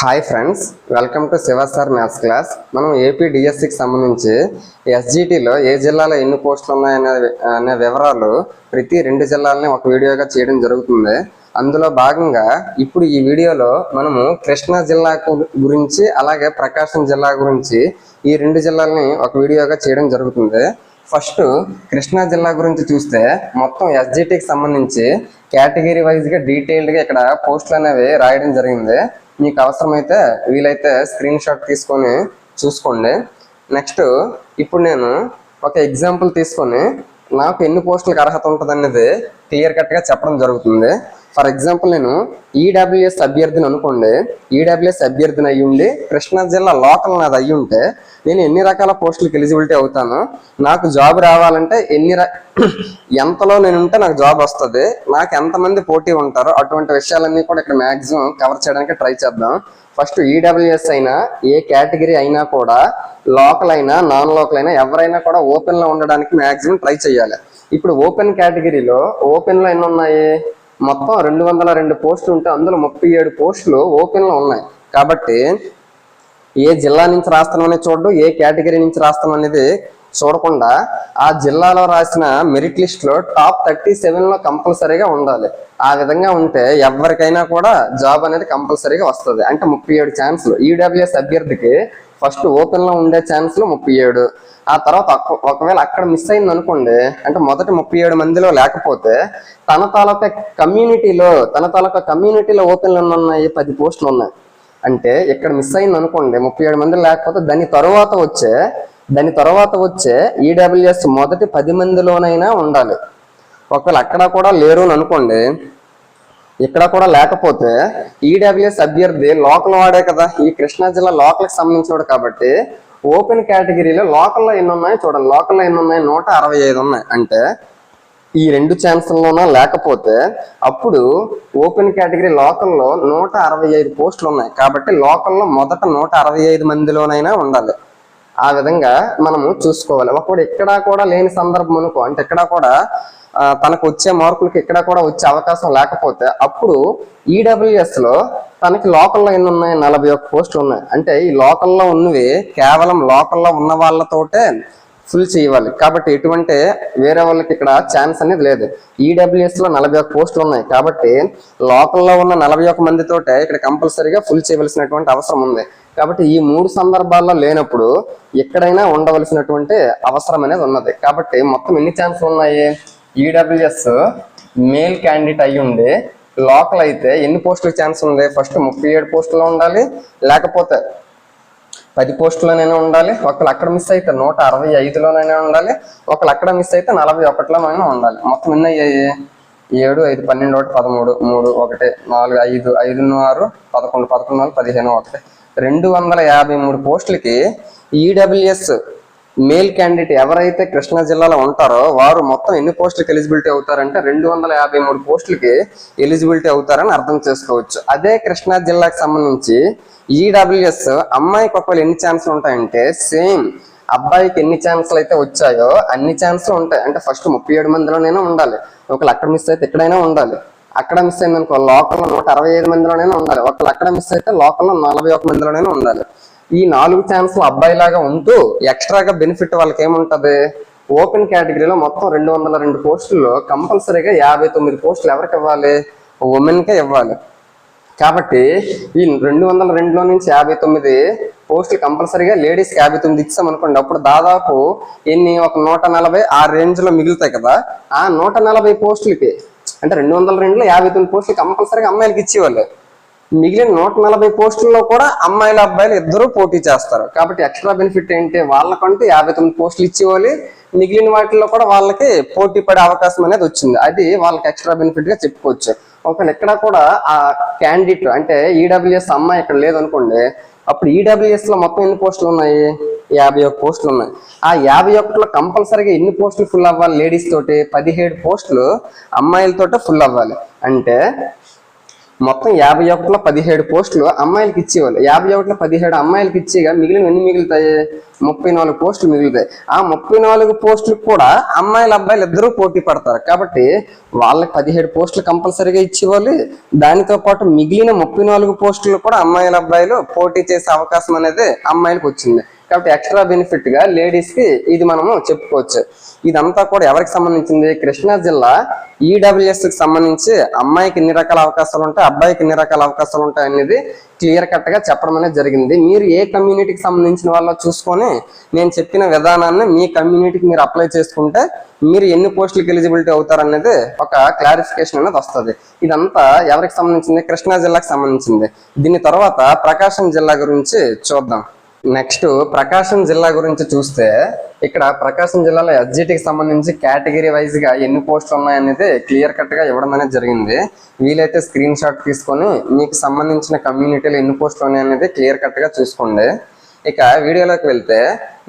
Hi friends welcome to Shiva sir maths class మనం AP డిఎస్సికి సంబంధించి ఎస్జిటిలో ఏ జిల్లాలో ఎన్ని పోస్టులు ఉన్నాయనే అనే వివరాలు ప్రతి రెండు జిల్లాలని ఒక వీడియోగా చేయడం జరుగుతుంది. అందులో భాగంగా ఇప్పుడు ఈ వీడియోలో మనము కృష్ణా జిల్లా గురించి అలాగే ప్రకాశం జిల్లా గురించి ఈ రెండు జిల్లాలని ఒక వీడియోగా చేయడం జరుగుతుంది. ఫస్ట్ కృష్ణా జిల్లా గురించి చూస్తే మొత్తం ఎస్జిటికి సంబంధించి కేటగిరీ వైజ్గా డీటెయిల్డ్గా ఇక్కడ పోస్టులు అనేవి రాయడం జరిగింది. మీకు అవసరమైతే వీలైతే స్క్రీన్ షాట్ తీసుకొని చూసుకోండి. నెక్స్ట్ ఇప్పుడు నేను ఒక ఎగ్జాంపుల్ తీసుకొని నాకు ఎన్ని పోస్టులకు అర్హత ఉంటుంది అనేది క్లియర్ కట్గా చెప్పడం జరుగుతుంది. ఫర్ ఎగ్జాంపుల్ నేను ఈడబ్ల్యూఎస్ అభ్యర్థిని అనుకోండి ఈడబ్ల్యూఎస్ అభ్యర్థిని అయ్యి ఉండి కృష్ణా జిల్లా లోకల్ నాది అయ్యి ఉంటే నేను ఎన్ని రకాల పోస్టులకు ఎలిజిబిలిటీ అవుతాను? నాకు జాబ్ రావాలంటే ఎన్ని ర- ఎంతలో నేను ఉంటే నాకు జాబ్ వస్తుంది నాకు ఎంతమంది పోటీ ఉంటారో అటువంటి విషయాలన్నీ కూడా ఇక్కడ మ్యాక్సిమం కవర్ చేయడానికి ట్రై చేద్దాం. ఫస్ట్ ఈడబ్ల్యూఎస్ అయినా ఏ కేటగిరీ అయినా కూడా లోకల్ అయినా నాన్ లోకల్ అయినా ఎవరైనా కూడా ఓపెన్లో ఉండడానికి మ్యాక్సిమం ట్రై చేయాలి. ఇప్పుడు ఓపెన్ కేటగిరీలో ఓపెన్లో ఎన్ని ఉన్నాయి? మొత్తం రెండు వందల రెండు పోస్టులు ఉంటే అందులో ముప్పై ఏడు పోస్టులు ఓపెన్లో ఉన్నాయి. కాబట్టి ఏ జిల్లా నుంచి రాస్తాం అనేది చూడడం ఏ కేటగిరీ నుంచి రాస్తాం అనేది చూడకుండా ఆ జిల్లాలో రాసిన మెరిట్ లిస్ట్లో టాప్ థర్టీ సెవెన్లో కంపల్సరీగా ఉండాలి. ఆ విధంగా ఉంటే ఎవరికైనా కూడా జాబ్ అనేది కంపల్సరీగా వస్తుంది. అంటే ముప్పై ఏడు ఛాన్సులు. ఈడబ్ల్యూఎస్ అభ్యర్థికి ఫస్ట్ ఓపెన్లో ఉండే ఛాన్సులు ముప్పై ఏడు. ఆ తర్వాత ఒకవేళ అక్కడ మిస్ అయింది అనుకోండి అంటే మొదటి ముప్పై ఏడు మందిలో లేకపోతే తన తాలూకా కమ్యూనిటీలో తన తాలూకా కమ్యూనిటీలో ఓపెన్లు ఉన్నాయి పది పోస్టులు ఉన్నాయి. అంటే ఇక్కడ మిస్ అయింది అనుకోండి ముప్పై ఏడు మంది లేకపోతే దాని తర్వాత వచ్చే దాని తర్వాత వచ్చే ఈడబ్ల్యూఎస్ మొదటి పది మందిలోనైనా ఉండాలి. ఒకవేళ అక్కడ కూడా లేరు అని అనుకోండి ఇక్కడ కూడా లేకపోతే ఈడబ్ల్యూఎస్ అభ్యర్థి లోకల్ వాడే కదా. ఈ కృష్ణా జిల్లా లోకల్కి సంబంధించినవాడు కాబట్టి ఓపెన్ కేటగిరీలో లోకల్లో ఎన్ని ఉన్నాయి చూడండి. లోకల్లో ఎన్ని ఉన్నాయి? నూట అరవై ఐదు ఉన్నాయి. అంటే ఈ రెండు ఛాన్సుల్లోనా? లేకపోతే అప్పుడు ఓపెన్ కేటగిరీ లోకల్లో నూట అరవై ఐదు పోస్టులు ఉన్నాయి. కాబట్టి లోకల్లో మొదట నూట అరవై ఐదు మందిలోనైనా ఉండాలి. ఆ విధంగా మనము చూసుకోవాలి. ఒకవేళ ఎక్కడా కూడా లేని సందర్భం అనుకో అంటే ఎక్కడా కూడా తనకు వచ్చే మార్కులకి ఎక్కడ కూడా వచ్చే అవకాశం లేకపోతే అప్పుడు ఈడబ్ల్యూఎస్లో తనకి లోకల్లో ఎన్ని ఉన్నాయి? నలభై ఒక్క పోస్టులు ఉన్నాయి. అంటే ఈ లోకల్లో ఉన్నవి కేవలం లోకల్లో ఉన్న వాళ్ళతోటే ఫుల్ చేయాలి. కాబట్టి ఎటువంటి వేరే వాళ్ళకి ఇక్కడ ఛాన్స్ అనేది లేదు. ఈడబ్ల్యూఎస్లో నలభై ఒక్క పోస్టులు ఉన్నాయి. కాబట్టి లోకల్లో ఉన్న నలభై ఒక్క మందితోటే ఇక్కడ కంపల్సరీగా ఫుల్ చేయవలసినటువంటి అవసరం ఉంది. కాబట్టి ఈ మూడు సందర్భాల్లో లేనప్పుడు ఎక్కడైనా ఉండవలసినటువంటి అవసరం అనేది ఉన్నది. కాబట్టి మొత్తం ఎన్ని ఛాన్సులు ఉన్నాయి? ఈడబ్ల్యూఎస్ మేల్ క్యాండిడేట్ అయ్యి ఉండి లోకల్ అయితే ఎన్ని పోస్టులకు ఛాన్స్ ఉంది ఫస్ట్ ముప్పై ఏడు పోస్టులో ఉండాలి లేకపోతే పది పోస్టులోనైనా ఉండాలి ఒకళ్ళు అక్కడ మిస్ అయితే నూట అరవై ఐదులోనైనా ఉండాలి ఒకళ్ళు అక్కడ మిస్ అయితే నలభై ఒకటిలోనైనా ఉండాలి. మొత్తం ఎన్ని అయ్యాయి? ఏడు ఐదు పన్నెండు ఒకటి పదమూడు మూడు ఒకటి నాలుగు ఐదు ఐదు ఆరు పదకొండు పదకొండు నాలుగు పదిహేను ఒకటి. రెండు వందల యాభై మూడు పోస్టులకి ఈడబ్ల్యూఎస్ మేల్ క్యాండిడేట్ ఎవరైతే కృష్ణా జిల్లాలో ఉంటారో వారు మొత్తం ఎన్ని పోస్టులకు ఎలిజిబిలిటీ అవుతారంటే రెండు వందల యాభై మూడు పోస్టులకి ఎలిజిబిలిటీ అవుతారని అర్థం చేసుకోవచ్చు. అదే కృష్ణా జిల్లాకు సంబంధించి ఈడబ్ల్యూఎస్ అమ్మాయి కొప్పలు ఎన్ని ఛాన్సులు ఉంటాయంటే సేమ్ అబ్బాయికి ఎన్ని ఛాన్సులు అయితే వచ్చాయో అన్ని ఛాన్సులు ఉంటాయి. అంటే ఫస్ట్ ముప్పై ఏడు మందిలోనైనా ఉండాలి. ఒకళ్ళు అక్కడ మిస్ అయితే ఎక్కడైనా ఉండాలి. అక్కడ మిస్ అయింది అనుకో లోకల్లో నూట అరవై ఐదు మందిలోనైనా ఉండాలి. ఒకళ్ళు అక్కడ మిస్ అయితే లోకల్లో నలభై ఒక మందిలోనైనా ఉండాలి. ఈ నాలుగు ఛాన్స్లు అబ్బాయిలాగా ఉంటూ ఎక్స్ట్రాగా బెనిఫిట్ వాళ్ళకి ఏముంటది? ఓపెన్ కేటగిరీలో మొత్తం రెండు వందల రెండు పోస్టుల్లో కంపల్సరీగా యాభై తొమ్మిది పోస్టులు ఎవరికి ఇవ్వాలి? ఉమెన్కే ఇవ్వాలి. కాబట్టి ఈ రెండు వందల రెండులో నుంచి యాభై తొమ్మిది పోస్టులు కంపల్సరీగా లేడీస్కి యాభై తొమ్మిది ఇచ్చాం అనుకోండి అప్పుడు దాదాపు ఎన్ని? ఒక నూట నలభై ఆ రేంజ్లో మిగులుతాయి కదా. ఆ నూట నలభై పోస్టులకి అంటే రెండు వందల రెండులో యాభై తొమ్మిది పోస్టులు కంపల్సరీగా అమ్మాయిలకి ఇచ్చేవాళ్ళు. మిగిలిన నూట నలభై పోస్టుల్లో కూడా అమ్మాయిలు అబ్బాయిలు ఇద్దరు పోటీ చేస్తారు. కాబట్టి ఎక్స్ట్రా బెనిఫిట్ ఏంటి? వాళ్ళకంటూ యాభై తొమ్మిది పోస్టులు ఇచ్చేవాళ్ళు. మిగిలిన వాటిల్లో కూడా వాళ్ళకి పోటీ పడే అవకాశం అనేది వచ్చింది. అది వాళ్ళకి ఎక్స్ట్రా బెనిఫిట్గా చెప్పుకోవచ్చు. ఒకవేళ ఇక్కడ కూడా ఆ క్యాండిడేట్ అంటే ఈడబ్ల్యూఎస్ అమ్మాయి ఇక్కడ లేదనుకోండి అప్పుడు ఈడబ్ల్యూఎస్లో మొత్తం ఎన్ని పోస్టులు ఉన్నాయి? యాభై ఒక్క పోస్టులు ఉన్నాయి. ఆ యాభై ఒకటిలో కంపల్సరీగా ఎన్ని పోస్టులు ఫుల్ అవ్వాలి లేడీస్ తోటి? పదిహేడు పోస్టులు అమ్మాయిలతోటే ఫుల్ అవ్వాలి. అంటే మొత్తం యాభై ఒకటిలో పదిహేడు పోస్టులు అమ్మాయిలకి ఇచ్చేవాళ్ళు. యాభై ఒకటిలో పదిహేడు అమ్మాయిలకి ఇచ్చేగా మిగిలిన ఎన్ని మిగులుతాయి? ముప్పై నాలుగు పోస్టులు మిగులుతాయి. ఆ ముప్పై నాలుగు పోస్టులు కూడా అమ్మాయిలు అబ్బాయిలు ఇద్దరూ పోటీ పడతారు. కాబట్టి వాళ్ళకి పదిహేడు పోస్టులు కంపల్సరీగా ఇచ్చేవాళ్ళు. దానితో పాటు మిగిలిన ముప్పై నాలుగు పోస్టులు కూడా అమ్మాయిలు అబ్బాయిలు పోటీ చేసే అవకాశం అనేది అమ్మాయిలకు వచ్చింది. కాబట్టి ఎక్స్ట్రా బెనిఫిట్గా లేడీస్కి ఇది మనము చెప్పుకోవచ్చు. ఇదంతా కూడా ఎవరికి సంబంధించింది? కృష్ణా జిల్లా ఈడబ్ల్యూఎస్కి సంబంధించి అమ్మాయికి ఎన్ని రకాల అవకాశాలు ఉంటాయి? అబ్బాయికి ఎన్ని రకాల అవకాశాలు ఉంటాయి అనేది క్లియర్ కట్గా చెప్పడం అనేది జరిగింది. మీరు ఏ కమ్యూనిటీకి సంబంధించిన వాళ్ళు చూసుకొని నేను చెప్పిన విధానాన్ని మీ కమ్యూనిటీకి మీరు అప్లై చేసుకుంటే మీరు ఎన్ని పోస్టులకు ఎలిజిబిలిటీ అవుతారు అనేది ఒక క్లారిఫికేషన్ అనేది వస్తుంది. ఇదంతా ఎవరికి సంబంధించింది? కృష్ణా జిల్లాకు సంబంధించింది. దీని తర్వాత ప్రకాశం జిల్లా గురించి చూద్దాం. నెక్స్ట్ ప్రకాశం జిల్లా గురించి చూస్తే ఇక్కడ ప్రకాశం జిల్లాలో ఎస్జిటికి సంబంధించి కేటగిరీ వైజ్గా ఎన్ని పోస్టులు ఉన్నాయనేది క్లియర్ కట్గా ఇవ్వడం అనేది జరిగింది. వీలైతే స్క్రీన్ షాట్ తీసుకొని మీకు సంబంధించిన కమ్యూనిటీలో ఎన్ని పోస్టులు ఉన్నాయనేది క్లియర్ కట్గా చూసుకోండి. ఇక వీడియోలోకి వెళ్తే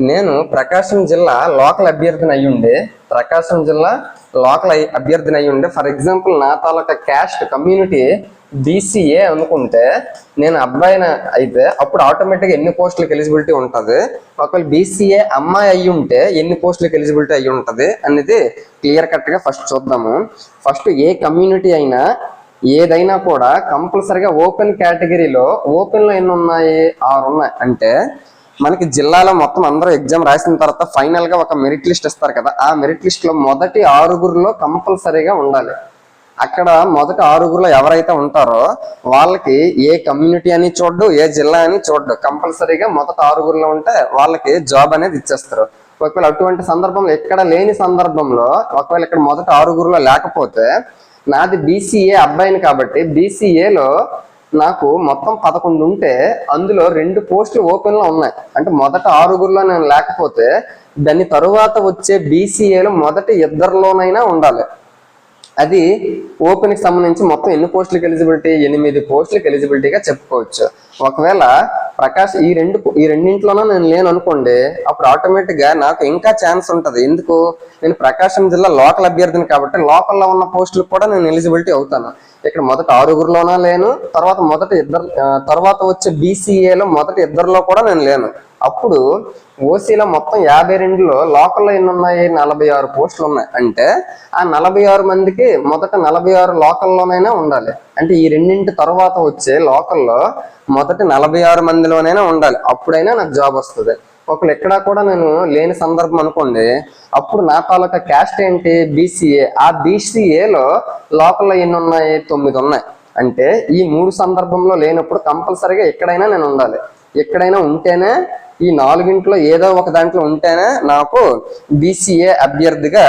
నేను ప్రకాశం జిల్లా లోకల్ అభ్యర్థిని అయ్యుండి ప్రకాశం జిల్లా లోకల్ అభ్యర్థిని అయ్యుండి ఫర్ ఎగ్జాంపుల్ నా తాలూకా క్యాస్ట్ కమ్యూనిటీ బీసీఏ అనుకుంటే నేను అబ్బాయిన అయితే అప్పుడు ఆటోమేటిక్గా ఎన్ని పోస్టులకు ఎలిజిబిలిటీ ఉంటుంది? ఒకవేళ బీసీఏ అమ్మాయి అయ్యి ఉంటే ఎన్ని పోస్టులకు ఎలిజిబిలిటీ అయ్యి ఉంటుంది? అనేది క్లియర్ కట్గా ఫస్ట్ చూద్దాము. ఫస్ట్ ఏ కమ్యూనిటీ అయినా ఏదైనా కూడా కంపల్సరిగా ఓపెన్ కేటగిరీలో ఓపెన్లో ఎన్ని ఉన్నాయి ఆరు ఉన్నాయి. అంటే మనకి జిల్లాలో మొత్తం అందరూ ఎగ్జామ్ రాసిన తర్వాత ఫైనల్గా ఒక మెరిట్ లిస్ట్ ఇస్తారు కదా. ఆ మెరిట్ లిస్ట్లో మొదటి ఆరుగురిలో కంపల్సరీగా ఉండాలి. అక్కడ మొదటి ఆరుగురులో ఎవరైతే ఉంటారో వాళ్ళకి ఏ కమ్యూనిటీ అని చూడ్డు ఏ జిల్లా అని చూడ్డు కంపల్సరీగా మొదటి ఆరుగురులో ఉంటే వాళ్ళకి జాబ్ అనేది ఇచ్చేస్తారు. ఒకవేళ అటువంటి సందర్భంలో ఎక్కడ లేని సందర్భంలో ఒకవేళ ఇక్కడ మొదటి ఆరుగురులో లేకపోతే నాది బీసీఏ అబ్బాయిని కాబట్టి బీసీఏలో నాకు మొత్తం పదకొండు ఉంటే అందులో రెండు పోస్టులు ఓపెన్లో ఉన్నాయి. అంటే మొదట ఆరుగురులో నేను లేకపోతే దాని తరువాత వచ్చే బీసీఏలో మొదటి ఇద్దరిలోనైనా ఉండాలి. అది ఓపెన్కి సంబంధించి మొత్తం ఎన్ని పోస్టులకు ఎలిజిబిలిటీ ఎనిమిది పోస్టులకు ఎలిజిబిలిటీగా చెప్పుకోవచ్చు. ఒకవేళ ప్రకాష్ ఈ రెండు ఈ రెండింటిలోనూ నేను లేను అనుకోండి అప్పుడు ఆటోమేటిక్గా నాకు ఇంకా ఛాన్స్ ఉంటది. ఎందుకు? నేను ప్రకాశం జిల్లా లోకల్ అభ్యర్థిని కాబట్టి లోకల్లో ఉన్న పోస్టులకు కూడా నేను ఎలిజిబిలిటీ అవుతాను. ఇక్కడ మొదట ఆరుగురులోనా లేను తర్వాత మొదట ఇద్దరు తర్వాత వచ్చే బీసీఏలో మొదటి ఇద్దరిలో కూడా నేను లేను. అప్పుడు ఓసీలో మొత్తం యాభై రెండులో లోకల్లో ఎన్ని ఉన్నాయి నలభై ఆరు పోస్టులు ఉన్నాయి. అంటే ఆ నలభై ఆరు మందికి మొదట నలభై ఆరు లోకల్లోనైనా ఉండాలి. అంటే ఈ రెండింటి తర్వాత వచ్చే లోకల్లో మొదటి నలభై ఆరు మందిలోనైనా ఉండాలి. అప్పుడైనా నాకు జాబ్ వస్తుంది. ఒకళ్ళు ఎక్కడా కూడా నేను లేని సందర్భం అనుకోండి అప్పుడు నా తాలూకా క్యాస్ట్ ఏంటి? బీసీఏ. ఆ బీసీఏలో లోకల్లో ఎన్ని ఉన్నాయి తొమ్మిది ఉన్నాయి. అంటే ఈ మూడు సందర్భంలో లేనప్పుడు కంపల్సరీగా ఎక్కడైనా నేను ఉండాలి. ఎక్కడైనా ఉంటేనే ఈ నాలుగింట్లో ఏదో ఒక దాంట్లో ఉంటేనే నాకు బీసీఏ అభ్యర్థిగా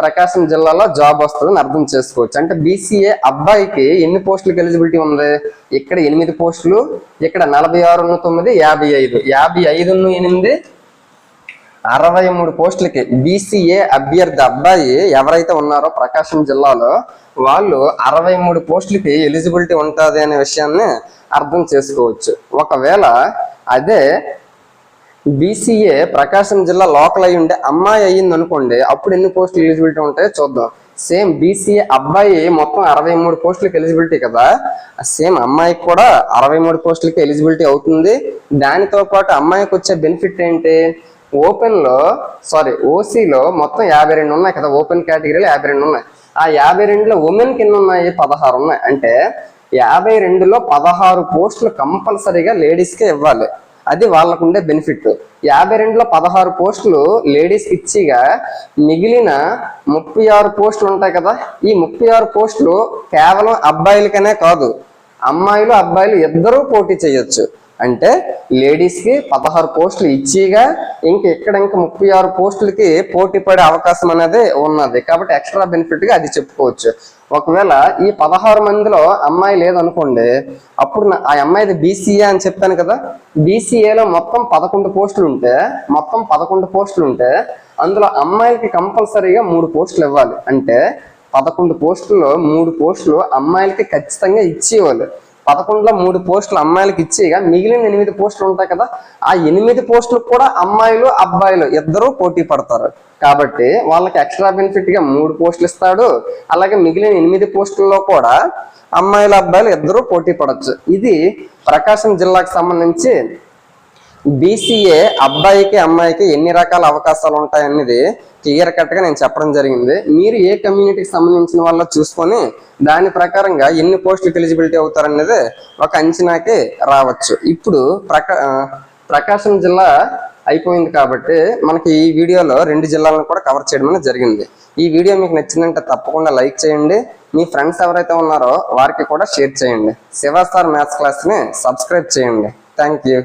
ప్రకాశం జిల్లాలో జాబ్ వస్తుందని అర్థం చేసుకోవచ్చు. అంటే బీసీఏ అబ్బాయికి ఎన్ని పోస్టులకు ఎలిజిబిలిటీ ఉంది? ఇక్కడ ఎనిమిది పోస్టులు ఇక్కడ నలభై ఆరు తొమ్మిది యాభై ఐదు. యాభై ఐదు ఎనిమిది అరవై మూడు పోస్టులకి బీసీఏ అభ్యర్థి అబ్బాయి ఎవరైతే ఉన్నారో ప్రకాశం జిల్లాలో వాళ్ళు అరవై మూడు పోస్టులకి ఎలిజిబిలిటీ ఉంటుంది అనే విషయాన్ని అర్థం చేసుకోవచ్చు. ఒకవేళ అదే బీసీఏ ప్రకాశం జిల్లా లోకల్ అయి ఉండే అమ్మాయి అయ్యింది అనుకోండి అప్పుడు ఎన్ని పోస్టులు ఎలిజిబిలిటీ ఉంటాయో చూద్దాం. సేమ్ బీసీఏ అబ్బాయి మొత్తం అరవై మూడు పోస్టులకి ఎలిజిబిలిటీ కదా? సేమ్ అమ్మాయికి కూడా అరవై మూడు పోస్టులకి ఎలిజిబిలిటీ అవుతుంది. దానితో పాటు అమ్మాయికి వచ్చే బెనిఫిట్ ఏంటి? ఓపెన్లో సారీ ఓసీలో మొత్తం యాభై రెండు ఉన్నాయి కదా ఓపెన్ కేటగిరీలో యాభై రెండు ఉన్నాయి. ఆ యాభై రెండులో ఉమెన్ కింద ఉన్నాయి పదహారు ఉన్నాయి. అంటే యాభై రెండులో పదహారు పోస్టులు కంపల్సరీగా లేడీస్కే ఇవ్వాలి. అది వాళ్ళకు ఉండే బెనిఫిట్ యాభై రెండులో పదహారు పోస్టులు లేడీస్ ఇచ్చిగా మిగిలిన ముప్పై ఆరు పోస్టులు ఉంటాయి కదా ఈ ముప్పై ఆరు పోస్టులు కేవలం అబ్బాయిలకనే కాదు అమ్మాయిలు అబ్బాయిలు ఇద్దరూ పోటీ చేయొచ్చు. అంటే లేడీస్కి పదహారు పోస్టులు ఇచ్చిగా ఇంక ఇక్కడ ఇంకా ముప్పై ఆరు పోస్టులకి పోటీ పడే అవకాశం అనేది ఉన్నది. కాబట్టి ఎక్స్ట్రా బెనిఫిట్గా అది చెప్పుకోవచ్చు. ఒకవేళ ఈ పదహారు మందిలో అమ్మాయి లేదనుకోండి అప్పుడు ఆ అమ్మాయిది బీసీఏ అని చెప్పాను కదా బీసీఏలో మొత్తం పదకొండు పోస్టులు ఉంటే మొత్తం పదకొండు పోస్టులు ఉంటే అందులో అమ్మాయిలకి కంపల్సరీగా మూడు పోస్టులు ఇవ్వాలి. అంటే పదకొండు పోస్టుల్లో మూడు పోస్టులు అమ్మాయిలకి ఖచ్చితంగా ఇచ్చేవాళ్ళు. పదకొండులో మూడు పోస్టులు అమ్మాయిలకు ఇచ్చేయగా మిగిలిన ఎనిమిది పోస్టులు ఉంటాయి కదా ఆ ఎనిమిది పోస్టులకు కూడా అమ్మాయిలు అబ్బాయిలు ఇద్దరూ పోటీ పడతారు. కాబట్టి వాళ్ళకి ఎక్స్ట్రా బెనిఫిట్గా మూడు పోస్టులు ఇస్తాడు. అలాగే మిగిలిన ఎనిమిది పోస్టుల్లో కూడా అమ్మాయిలు అబ్బాయిలు ఇద్దరూ పోటీ పడవచ్చు ఇది ప్రకాశం జిల్లాకు సంబంధించి బీసీఏ అబ్బాయికి అమ్మాయికి ఎన్ని రకాల అవకాశాలు ఉంటాయనేది క్లియర్ కట్గా నేను చెప్పడం జరిగింది. మీరు ఏ కమ్యూనిటీకి సంబంధించిన వాళ్ళ చూసుకొని దాని ప్రకారంగా ఎన్ని పోస్టులకు ఎలిజిబిలిటీ అవుతారనేది ఒక అంచనాకి రావచ్చు. ఇప్పుడు ప్రకా ప్రకాశం జిల్లా అయిపోయింది కాబట్టి మనకి ఈ వీడియోలో రెండు జిల్లాలను కూడా కవర్ చేయడం అనేది జరిగింది. ఈ వీడియో మీకు నచ్చిందంటే తప్పకుండా లైక్ చేయండి. మీ ఫ్రెండ్స్ ఎవరైతే ఉన్నారో వారికి కూడా షేర్ చేయండి. శివ సార్ మ్యాథ్స్ క్లాస్ని సబ్స్క్రైబ్ చేయండి. Thank you.